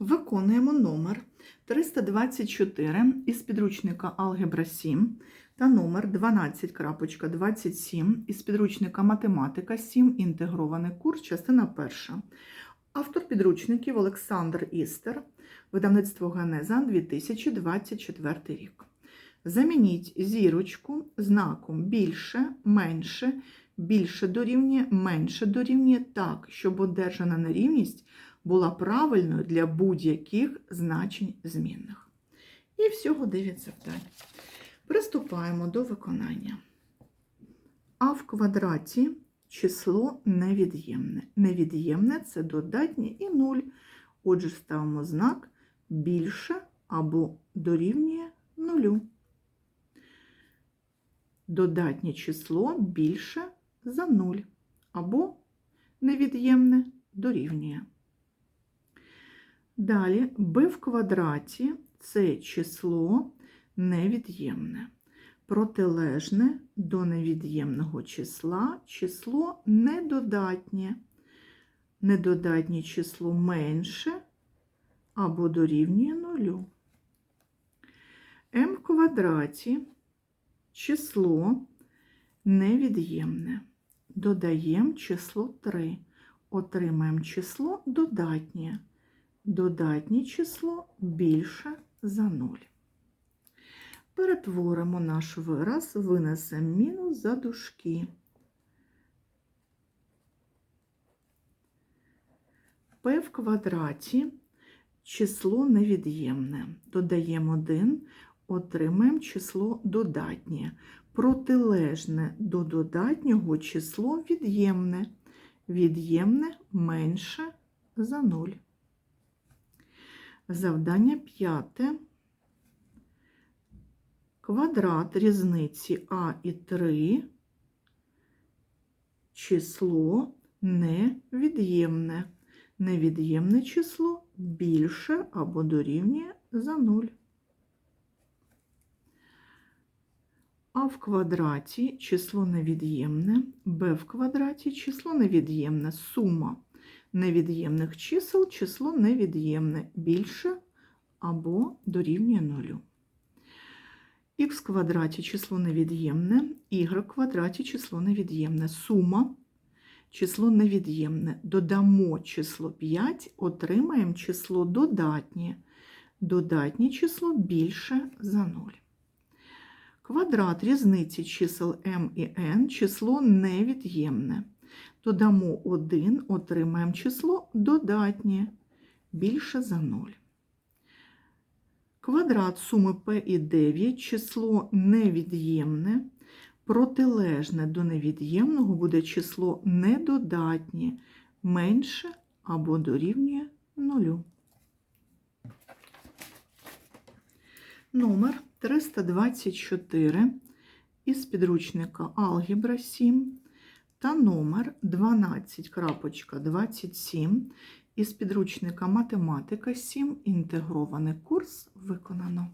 Виконуємо номер 324 із підручника Алгебра 7 та номер 12.27 із підручника Математика 7. Інтегрований курс, частина перша. Автор підручників Олександр Істер, видавництво Генеза 2024 рік. Замініть зірочку знаком більше, менше, більше дорівнює, менше дорівнює так, щоб одержана нерівність була правильною для будь-яких значень змінних. І всього 9 завдань. Приступаємо до виконання. А в квадраті число невід'ємне. Невід'ємне це додатнє і 0. Отже, ставимо знак більше або дорівнює нулю. Додатнє число більше за 0 або невід'ємне дорівнює. Далі b в квадраті це число невід'ємне. Протилежне до невід'ємного числа число недодатнє. Недодатнє число менше або дорівнює нулю. m в квадраті число невід'ємне. Додаємо число 3. Отримаємо число додатнє додатнє число більше за 0. Перетворимо наш вираз, винесемо мінус за дужки. P в квадраті число невід'ємне. Додаємо 1, отримаємо число додатнє. Протилежне до додатнього число від'ємне. Від'ємне менше за 0. Завдання п'яте. Квадрат різниці А і 3, число невід'ємне. Невід'ємне число більше або дорівнює за 0. А в квадраті число невід'ємне, Б в квадраті число невід'ємне, сума невід'ємних чисел число невід'ємне більше або дорівнює нулю. Х в квадраті число невід'ємне, y в квадраті число невід'ємне. Сума число невід'ємне. Додамо число 5, отримаємо число додатнє. Додатнє число більше за 0. Квадрат різниці чисел m і n число невід'ємне. Додамо 1, отримаємо число додатнє більше за 0. Квадрат суми p і 9 число невід'ємне, протилежне до невід'ємного буде число недодатнє, менше або дорівнює 0. Номер 324 із підручника Алгебра 7 та номер 12.27 із підручника Математика 7. Інтегрований курс виконано.